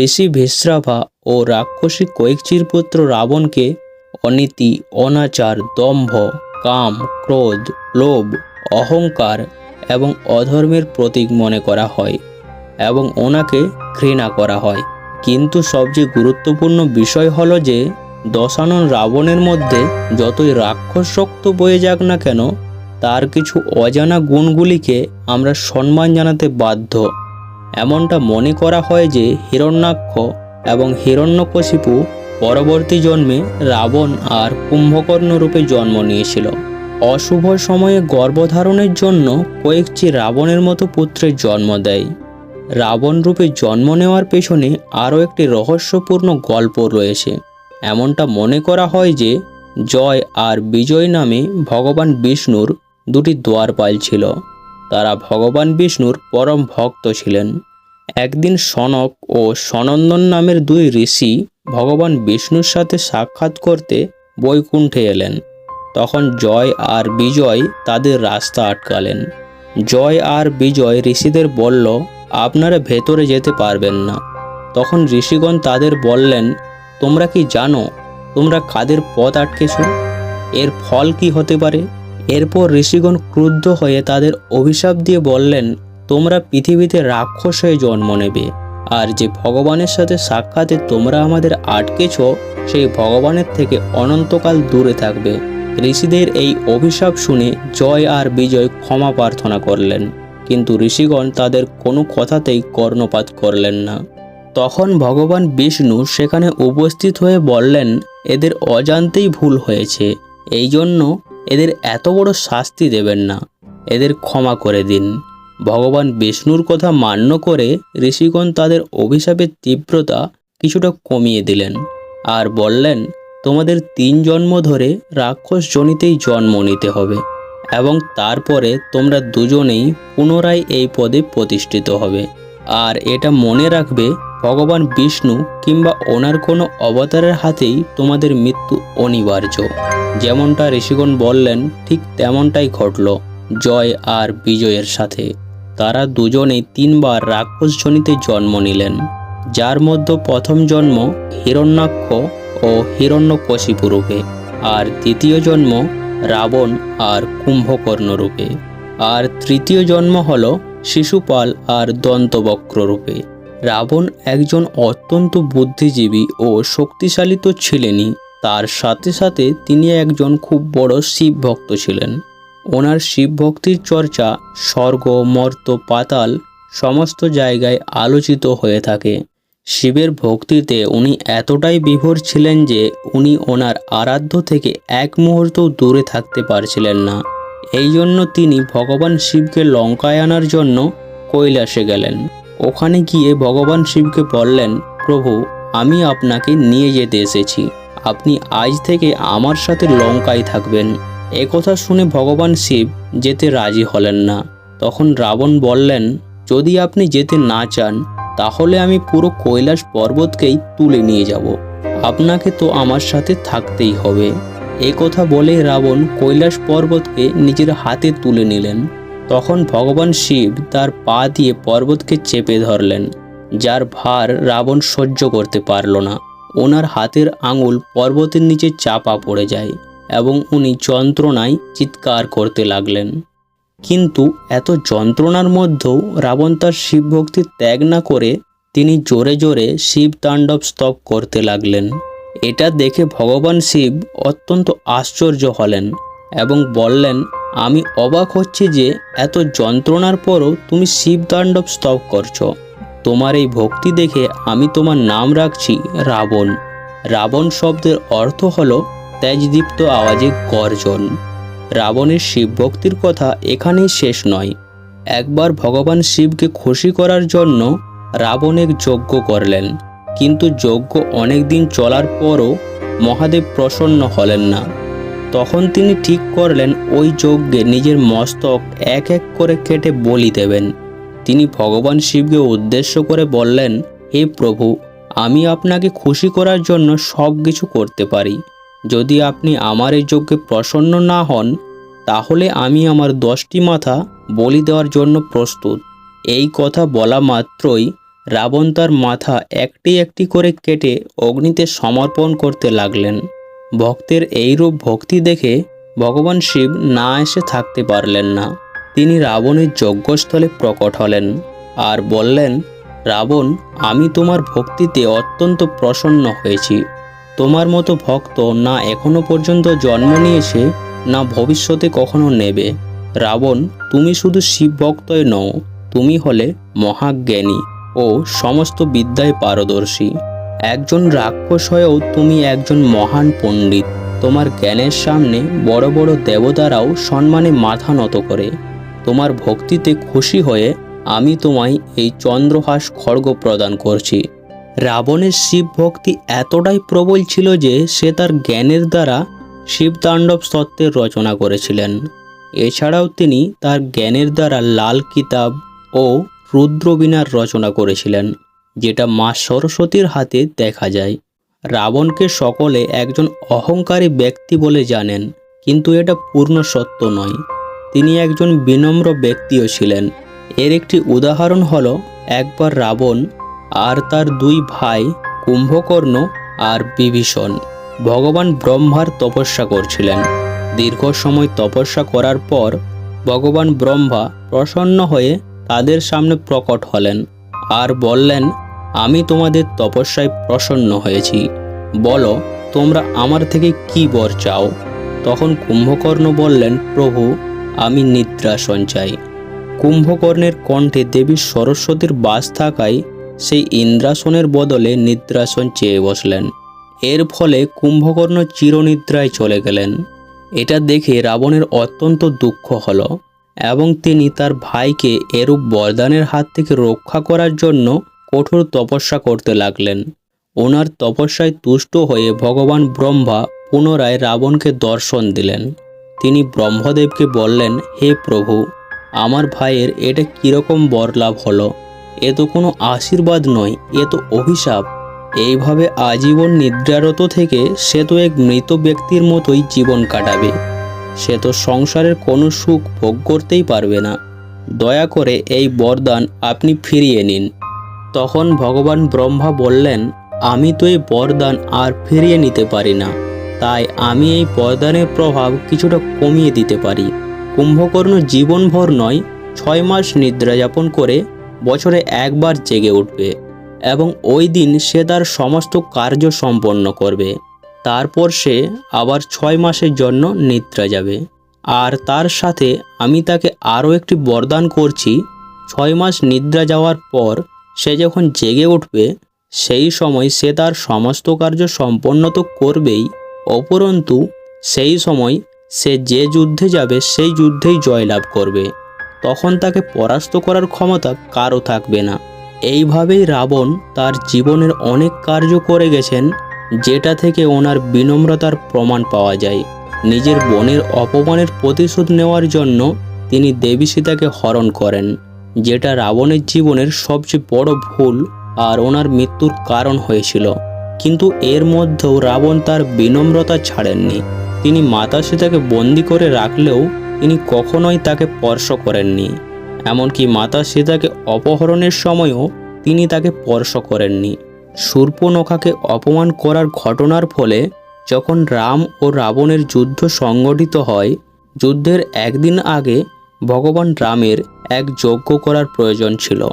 ঋষি ভিশ্রাভা ও রাক্ষসী কৈকচির পুত্র রাবণকে অনীতি, অনাচার, দম্ভ, কাম, ক্রোধ, লোভ, অহংকার এবং অধর্মের প্রতীক মনে করা হয় এবং ওনাকে ঘৃণা করা হয়। কিন্তু সবচেয়ে গুরুত্বপূর্ণ বিষয় হলো যে, দশানন রাবণের মধ্যে যতই রাক্ষস শক্ত বয়ে যাক না কেন, তার কিছু অজানা গুণগুলিকে আমরা সম্মান জানাতে বাধ্য। এমনটা মনে করা হয় যে হিরণ্যাক্ষ এবং হিরণ্যকশিপু পরবর্তী জন্মে রাবণ আর কুম্ভকর্ণ রূপে জন্ম নিয়েছিল। অশুভ সময়ে গর্ভধারণের জন্য কয়েকটি রাবণের মতো পুত্রের জন্ম দেয়। রাবণ রূপে জন্ম নেওয়ার পেছনে আরও একটি রহস্যপূর্ণ গল্প রয়েছে। এমনটা মনে করা হয় যে জয় আর বিজয় নামে ভগবান বিষ্ণুর দুটি দ্বারপাল ছিল। তারা ভগবান বিষ্ণুর পরম ভক্ত ছিলেন। একদিন সনক ও সনন্দন নামের দুই ঋষি ভগবান বিষ্ণুর সাথে সাক্ষাৎ করতে বৈকুণ্ঠে এলেন। তখন জয় আর বিজয় তাদের রাস্তা আটকালেন। জয় আর বিজয় ঋষিদের বলল, আপনারা ভেতরে যেতে পারবেন না। তখন ঋষিগণ তাদের বললেন, তোমরা কি জানো, তোমরা কাদের পথ আটকেছ? এর ফল কি হতে পারে? এরপর ঋষিগণ ক্রুদ্ধ হয়ে তাদের অভিশাপ দিয়ে বললেন, তোমরা পৃথিবীতে রাক্ষস হয়ে জন্ম নেবে, আর যে ভগবানের সাথে সাক্ষাতে তোমরা আমাদের আটকেছ, সেই ভগবানের থেকে অনন্তকাল দূরে থাকবে। ঋষিদের এই অভিশাপ শুনে জয় আর বিজয় ক্ষমা প্রার্থনা করলেন, কিন্তু ঋষিগণ তাদের কোনো কথাতেই কর্ণপাত করলেন না। তখন ভগবান বিষ্ণু সেখানে উপস্থিত হয়ে বললেন, এদের অজান্তেই ভুল হয়েছে এই জন্য এদের এত বড় শাস্তি দেবেন না। এদের ক্ষমা করে দিন। ভগবান বিষ্ণুর কথা মান্য করে ঋষিগণ তাদের অভিশাপের তীব্রতা কিছুটা কমিয়ে দিলেন আর বললেন, তোমাদের তিন জন্ম ধরে রাক্ষস জনিতেই জন্ম নিতে হবে এবং তারপরে তোমরা দুজনেই পুনরায় এই পদে প্রতিষ্ঠিত হবে। আর এটা মনে রাখবে, ভগবান বিষ্ণু কিংবা ওনার কোনো অবতারের হাতেই তোমাদের মৃত্যু অনিবার্য। যেমনটা ঋষিগণ বললেন, ঠিক তেমনটাই ঘটল, জয় আর বিজয়ের সাথে। তারা দুজনেই তিনবার রাক্ষস জনিতে জন্ম নিলেন, যার মধ্যে প্রথম জন্ম হিরণ্যাক্ষ ও হিরণ্যকশিপু রূপে, আর দ্বিতীয় জন্ম রাবণ আর কুম্ভকর্ণ রূপে। আর তৃতীয় জন্ম হল শিশুপাল আর দন্তবক্র রূপে রাবণ একজন অত্যন্ত বুদ্ধিজীবী ও শক্তিশালী তো ছিলেনই, তার সাথে সাথে তিনি একজন খুব বড় শিব ভক্ত ছিলেন। ওনার শিব ভক্তির চর্চা, স্বর্গ, মর্ত, পাতাল সমস্ত জায়গায় আলোচিত হয়ে থাকে। শিবের ভক্তিতে উনি এতটাই বিভোর ছিলেন যে উনি ওনার আরাধ্য থেকে এক মুহূর্ত দূরে থাকতে পারছিলেন না। এই জন্য তিনি ভগবান শিবকে লঙ্কায় আনার জন্য কৈলাসে গেলেন। ওখানে গিয়ে ভগবান শিবকে বললেন, প্রভু, আমি আপনাকে নিয়ে যেতে এসেছি। আপনি আজ থেকে আমার সাথে লঙ্কায় থাকবেন। একথা শুনে ভগবান শিব যেতে রাজি হলেন না। তখন রাবণ বললেন, যদি আপনি যেতে না চান, তাহলে আমি পুরো কৈলাস পর্বতকেই তুলে নিয়ে যাব। আপনাকে তো আমার সাথে থাকতেই হবে। এ কথা বলে রাবণ কৈলাস পর্বতকে নিজের হাতে তুলে নিলেন। তখন ভগবান শিব তার পা দিয়ে পর্বতকে চেপে ধরলেন, যার ভার রাবণ সহ্য করতে পারল না। ওনার হাতের আঙুল পর্বতের নিচে চাপা পড়ে যায় এবং উনি যন্ত্রণায় চিৎকার করতে লাগলেন। কিন্তু এত যন্ত্রণার মধ্যেও রাবণ তার শিব ভক্তি ত্যাগ না করে তিনি জোরে জোরে শিব তাণ্ডব স্তব করতে লাগলেন। এটা দেখে ভগবান শিব অত্যন্ত আশ্চর্য হলেন এবং বললেন, আমি অবাক হচ্ছি যে এত যন্ত্রণার পরও তুমি শিব তাণ্ডব স্তব করছ। তোমার এই ভক্তি দেখে আমি তোমার নাম রাখছি রাবণ। রাবণ শব্দের অর্থ হলো তেজদীপ্ত আওয়াজে গর্জন। রাবণের শিব ভক্তির কথা এখানেই শেষ নয়। একবার ভগবান শিবকে খুশি করার জন্য রাবণ এক যজ্ঞ করলেন। কিন্তু যজ্ঞ অনেক দিন চলার পরও মহাদেব প্রসন্ন হলেন না। তখন তিনি ঠিক করলেন, ওই যজ্ঞে নিজের মস্তক এক এক করে কেটে বলি দেবেন। তিনি ভগবান শিবকে উদ্দেশ্য করে বললেন, হে প্রভু, আমি আপনাকে খুশি করার জন্য সব কিছু করতে পারি। যদি আপনি আমার এই যজ্ঞে প্রসন্ন না হন, তাহলে আমি আমার দশটি মাথা বলি দেওয়ার জন্য প্রস্তুত। এই কথা বলা মাত্রই রাবণ তার মাথা একটি একটি করে কেটে অগ্নিতে সমর্পণ করতে লাগলেন। ভক্তের এইরূপ ভক্তি দেখে ভগবান শিব না এসে থাকতে পারলেন না। তিনি রাবণের যজ্ঞস্থলে প্রকট হলেন আর বললেন, রাবণ, আমি তোমার ভক্তিতে অত্যন্ত প্রসন্ন হয়েছি। তোমার মতো ভক্ত না এখনও পর্যন্ত জন্ম নিয়েছে, না ভবিষ্যতে কখনো নেবে। রাবণ, তুমি শুধু শিব ভক্তই নও, তুমি হলে মহাজ্ঞানী। ও সমস্ত বিদ্যায় পারদর্শী। একজন রাক্ষস হয়েও তুমি একজন মহান পণ্ডিত। তোমার জ্ঞানের সামনে বড় বড় দেবতারাও সম্মানে মাথা নত করে। তোমার ভক্তিতে খুশি হয়ে আমি তোমায় এই চন্দ্রহাস খড়গ প্রদান করছি। রাবণের শিব ভক্তি এতটাই প্রবল ছিল যে সে তার জ্ঞানের দ্বারা শিবতাণ্ডব স্তত্ত্বের রচনা করেছিলেন। এছাড়াও তিনি তার জ্ঞানের দ্বারা লাল কিতাব ও রুদ্রবীণার রচনা করেছিলেন, যেটা মা সরস্বতীর হাতে দেখা যায়। রাবণকে সকলে একজন অহংকারী ব্যক্তি বলে জানেন, কিন্তু এটা পূর্ণ সত্য নয়। তিনি একজন বিনম্র ব্যক্তিও ছিলেন। এর একটি উদাহরণ হল, একবার রাবণ আর তার দুই ভাই কুম্ভকর্ণ আর বিভীষণ ভগবান ব্রহ্মার তপস্যা করছিলেন। দীর্ঘ সময় তপস্যা করার পর ভগবান ব্রহ্মা প্রসন্ন হয়ে তাদের সামনে প্রকট হলেন আর বললেন, আমি তোমাদের তপস্যায় প্রসন্ন হয়েছি। বলো, তোমরা আমার থেকে কি বর চাও? তখন কুম্ভকর্ণ বললেন, প্রভু, আমি নিদ্রাসন চাই। কুম্ভকর্ণের কণ্ঠে দেবী সরস্বতীর বাস থাকায় সেই ইন্দ্রাসনের বদলে নিদ্রাসন চেয়ে বসলেন। এর ফলে কুম্ভকর্ণ চিরনিদ্রায় চলে গেলেন। এটা দেখে রাবণের অত্যন্ত দুঃখ হলো। এবং তিনি তার ভাইকে এরূপ বরদানের হাত থেকে রক্ষা করার জন্য কঠোর তপস্যা করতে লাগলেন। ওনার তপস্যায় তুষ্ট হয়ে ভগবান ব্রহ্মা পুনরায় রাবণকে দর্শন দিলেন। তিনি ব্রহ্মদেবকে বললেন, হে প্রভু, আমার ভাইয়ের এটা কীরকম বরলাভ হলো? এ তো কোনো আশীর্বাদ নয়, এ তো অভিশাপ। এইভাবে আজীবন নিদ্রারত থেকে সে তো এক মৃত ব্যক্তির মতোই জীবন কাটাবে। সে তো সংসারের কোনো সুখ ভোগ করতেই পারবে না। দয়া করে এই বরদান আপনি ফিরিয়ে নিন। তখন ভগবান ব্রহ্মা বললেন, আমি তো এই বরদান আর ফিরিয়ে নিতে পারি না। তাই আমি এই বরদানের প্রভাব কিছুটা কমিয়ে দিতে পারি। কুম্ভকর্ণ জীবনভর নয়, ছয় মাস নিদ্রা যাপন করে বছরে একবার জেগে উঠবে এবং ওই দিন সে তার সমস্ত কার্য সম্পন্ন করবে। তারপর সে আবার ছয় মাসের জন্য নিদ্রা যাবে। আর তার সাথে আমি তাকে আরও একটি বরদান করছি, ছয় মাস নিদ্রা যাওয়ার পর সে যখন জেগে উঠবে, সেই সময় সে তার সমস্ত কার্য সম্পন্ন তো করবেই, অপরন্তু সেই সময় সে যে যুদ্ধে যাবে সেই যুদ্ধেই জয়লাভ করবে। তখন তাকে পরাস্ত করার ক্ষমতা কারও থাকবে না। এইভাবেই রাবণ তার জীবনের অনেক কার্য করে গেছেন যেটা থেকে ওনার বিনম্রতার প্রমাণ পাওয়া যায়। নিজের বোনের অপমানের প্রতিশোধ নেওয়ার জন্য তিনি দেবী সীতাকে হরণ করেন, যেটা রাবণের জীবনের সবচেয়ে বড় ভুল আর ওনার মৃত্যুর কারণ হয়েছিল। কিন্তু এর মধ্যেও রাবণ তার বিনম্রতা ছাড়েননি। তিনি মাতা সীতাকে বন্দি করে রাখলেও তিনি কখনোই তাকে স্পর্শ করেননি। এমনকি মাতা সীতাকে অপহরণের সময়ও তিনি তাকে স্পর্শ করেননি। সূর্পনখাকে অপমান করার ঘটনার ফলে যখন রাম ও রাবণের যুদ্ধ সংগঠিত হয়, যুদ্ধের একদিন আগে ভগবান রামের এক যজ্ঞ করার প্রয়োজন ছিল,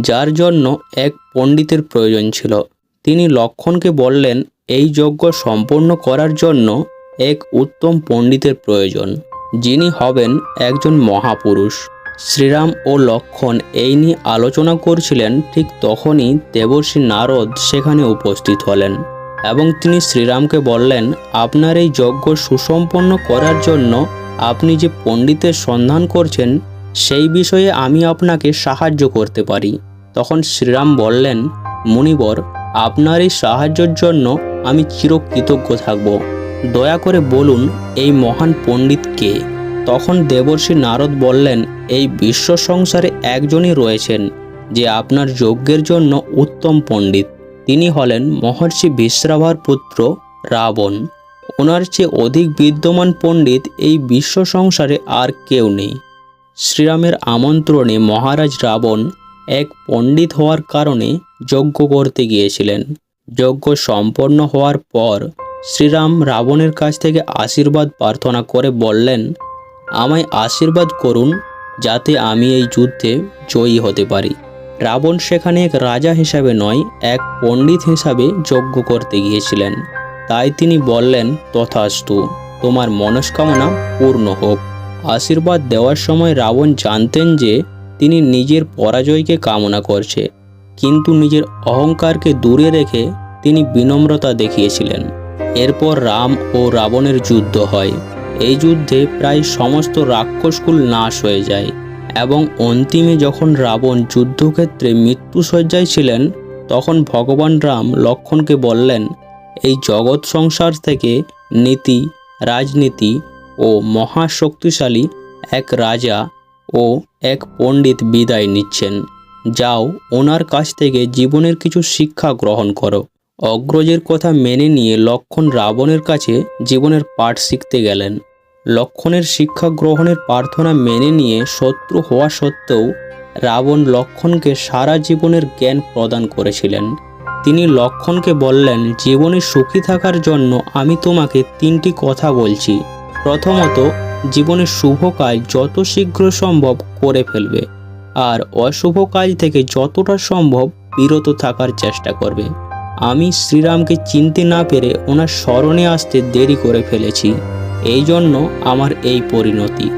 যার জন্য এক পণ্ডিতের প্রয়োজন ছিল। তিনি লক্ষণকে বললেন, এই যজ্ঞ সম্পন্ন করার জন্য এক উত্তম পণ্ডিতের প্রয়োজন, যিনি হবেন একজন মহাপুরুষ। শ্রীরাম ও লক্ষণ এই নিয়ে আলোচনা করছিলেন, ঠিক তখনই দেবর্ষী নারদ সেখানে উপস্থিত হলেন এবং তিনি শ্রীরামকে বললেন, আপনার এই যজ্ঞ সুসম্পন্ন করার জন্য আপনি যে পণ্ডিতের সন্ধান করছেন, সেই বিষয়ে আমি আপনাকে সাহায্য করতে পারি। তখন শ্রীরাম বললেন, মুনিবর, আপনার এই সাহায্যের জন্য আমি চিরকৃতজ্ঞ থাকব। দয়া করে বলুন, এই মহান পণ্ডিত কে? তখন দেবর্ষী নারদ বললেন, এই বিশ্ব সংসারে একজনই রয়েছেন, যে আপনার যজ্ঞের জন্য উত্তম পণ্ডিত। তিনি হলেন মহর্ষি বিশ্রাভার পুত্র রাবণ। ওনার চেয়ে অধিক বিদ্যমান পণ্ডিত এই বিশ্ব সংসারে আর কেউ নেই। শ্রীরামের আমন্ত্রণে মহারাজ রাবণ এক পণ্ডিত হওয়ার কারণে যজ্ঞ করতে গিয়েছিলেন। যজ্ঞ সম্পন্ন হওয়ার পর শ্রীরাম রাবণের কাছ থেকে আশীর্বাদ প্রার্থনা করে বললেন আমায় আশীর্বাদ করুন যাতে আমি এই যুদ্ধে জয়ী হতে পারি। রাবণ সেখানে এক রাজা হিসাবে নয়, এক পণ্ডিত হিসাবে যজ্ঞ করতে গিয়েছিলেন। তাই তিনি বললেন, তথাস্তু, তোমার মনস্কামনা পূর্ণ হোক। আশীর্বাদ দেওয়ার সময় রাবণ জানতেন যে তিনি নিজের পরাজয়কে কামনা করছে, কিন্তু নিজের অহংকারকে দূরে রেখে তিনি বিনম্রতা দেখিয়েছিলেন। এরপর রাম ও রাবণের যুদ্ধ হয়। এই যুদ্ধে প্রায় সমস্ত রাক্ষসকুল নাশ হয়ে যায় এবং অন্তিমে যখন রাবণ যুদ্ধক্ষেত্রে মৃত্যুসজ্জায় ছিলেন, তখন ভগবান রাম লক্ষণকে বললেন, এই জগৎ সংসার থেকে নীতি, রাজনীতি ও মহাশক্তিশালী এক রাজা ও এক পণ্ডিত বিদায় নিচ্ছেন। যাও, ওনার কাছ থেকে জীবনের কিছু শিক্ষা গ্রহণ করো। অগ্রজের কথা মেনে নিয়ে লক্ষণ রাবণের কাছে জীবনের পাঠ শিখতে গেলেন। লক্ষণের শিক্ষা গ্রহণের প্রার্থনা মেনে নিয়ে শত্রু হওয়া সত্ত্বেও রাবণ লক্ষণকে সারা জীবনের জ্ঞান প্রদান করেছিলেন। তিনি লক্ষণকে বললেন, জীবনে সুখী থাকার জন্য আমি তোমাকে তিনটি কথা বলছি। প্রথমত, জীবনে শুভ কাজ যত শীঘ্র সম্ভব করে ফেলবে আর অশুভ কাজ থেকে যতটা সম্ভব বিরত থাকার চেষ্টা করবে। আমি শ্রীরামকে চিনতে না পেরে ওনার স্মরণে আসতে দেরি করে ফেলেছি। এই জন্য আমার এই পরিণতি।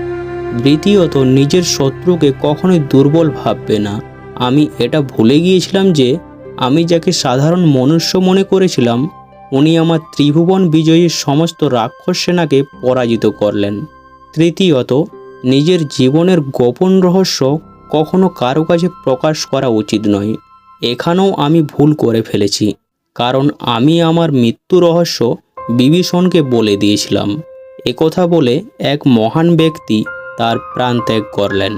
দ্বিতীয়ত, নিজের শত্রুকে কখনোই দুর্বল ভাববে না। আমি এটা ভুলে গিয়েছিলাম যে, আমি যাকে সাধারণ মনুষ্য মনে করেছিলাম, উনি আমার ত্রিভুবন বিজয়ীর সমস্ত রাক্ষস সেনাকে পরাজিত করলেন। তৃতীয়ত, নিজের জীবনের গোপন রহস্য কখনো কারও কাছে প্রকাশ করা উচিত নয়। এখানেও আমি ভুল করে ফেলেছি, কারণ আমি আমার মৃত্যু রহস্য বিভীষণকে বলে দিয়েছিলাম। একথা বলে এক মহান ব্যক্তি তার প্রাণ ত্যাগ করলেন,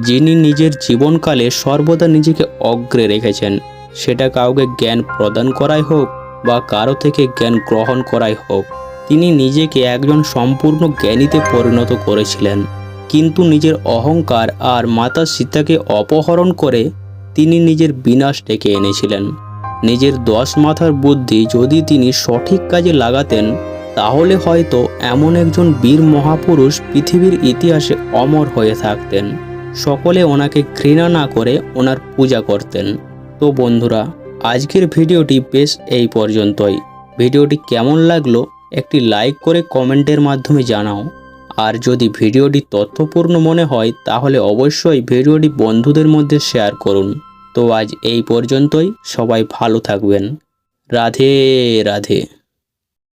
যিনি নিজের জীবনকালে সর্বদা নিজেকে অগ্রে রেখেছেন। সেটা কাউকে জ্ঞান প্রদান করাই হোক বা কারও থেকে জ্ঞান গ্রহণ করাই হোক, তিনি নিজেকে একজন সম্পূর্ণ জ্ঞানীতে পরিণত করেছিলেন। কিন্তু নিজের অহংকার আর মাতা সীতাকে অপহরণ করে তিনি নিজের বিনাশ ডেকে এনেছিলেন। নিজের দশ মাথার বুদ্ধি যদি তিনি সঠিক কাজে লাগাতেন তাহলে হয়তো এমন একজন বীর মহাপুরুষ পৃথিবীর ইতিহাসে অমর হয়ে থাকতেন। সকলে ওনাকে ঘৃণা না করে ওনার পূজা করতেন। তো বন্ধুরা, আজকের ভিডিওটি বেশ এই পর্যন্তই। ভিডিওটি কেমন লাগল একটি লাইক করে কমেন্টের মাধ্যমে জানাও। আর যদি ভিডিওটি তথ্যপূর্ণ মনে হয়, তাহলে অবশ্যই ভিডিওটি বন্ধুদের মধ্যে শেয়ার করুন। তো আজ এই পর্যন্তই। সবাই ভালো থাকবেন। রাধে রাধে।